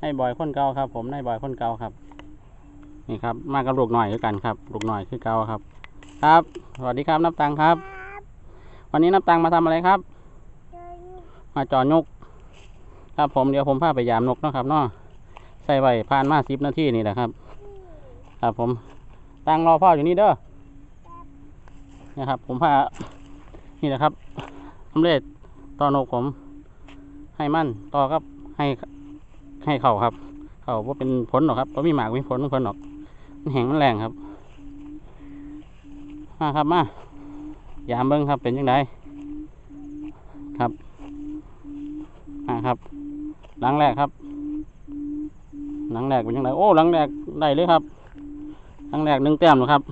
ให้บอยคนเก่าครับ ผมให้บอยคนเก่าครับ นี่ครับ มากับลูกหน่อยด้วยกันครับ ลูกหน่อยคือเก่าครับ ครับ สวัสดีครับนับตังครับ วันนี้นับตังมาทำอะไรครับ มาจอนก ครับผมเดี๋ยวผมพาไปยามนกเนาะครับเนาะใส่ไว้ผ่านมาสิบนาทีนี่แหละครับ ครับผม ตังรอพ่ออยู่นี่เด้อนะครับ ผมพานี่แหละครับสำเร็จต่อนกผม ให้มันต่อครับให้ ให้เข่าครับ เข่าว่าเป็นผลหรอกครับเพราะมีหมากมีผลของผลหรอก มันแห้งมันแรงครับ มาครับมายามเบิ้งครับเป็นยังไงครับมาครับ หลังแรกครับ หลังแรกเป็นยังไงโอ้หลังแรกได้เลยครับ หลังแรกหนึ่งแต้มหรอครับ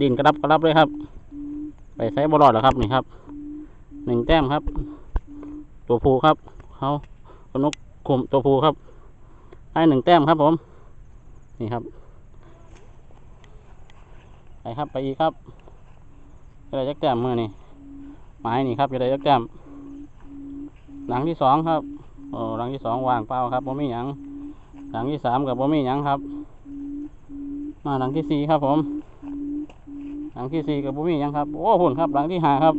ดินกระดับกระดับเลยครับไปใช้บอลอดหรอครับนี่ครับหนึ่งแต้มครับ ตัวผูครับเขานกขุมตัวผูครับ ให้หนึ่งแต้มครับผม นี่ครับ ไปครับไปอีกครับจะได้จักแต้มเมื่อนี่หมายนี่ครับจะได้จักแต้มหลังที่สองครับโอ้หลังที่สองวางเปล่าครับผมมีหยัง หลังที่สามกับผมมีหยังครับ มาหลังที่สี่ครับผม หลังที่สี่กับผมมีหยังครับ โอ้หุ่นครับ หลังที่ห้าครับ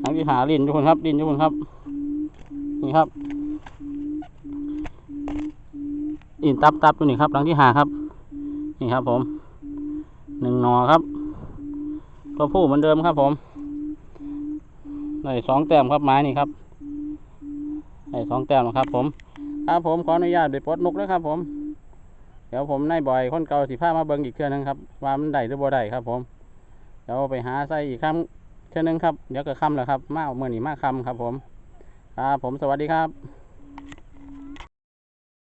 หลังที่หาลินอยู่คนครับลินอยู่คนครับ นี่ครับ ลินตับตับอยู่นี่ครับหลังที่หาครับ นี่ครับ ผมหนึ่งหนอครับตัวผู้เหมือนเดิมครับ ผมได้สองแต้มครับไม้นี่ครับได้สองแต้มครับ ผมครับผมขออนุญาตไปปลดนกแล้วครับ ผม เดี๋ยวผมนายบ่อยคนเก่าสิผ้ามาเบิ้งอีกเทื่อนึงครับว่ามันได้หรือบ่ได้ครับ ผมเดี๋ยวไปหาใส่อีกครั้งเช่นนึงครับเดี๋ยวก็ค่ำแล้วครับมาเมื่อนี้มาค่ำครับ ผมครับผมสวัสดีครับ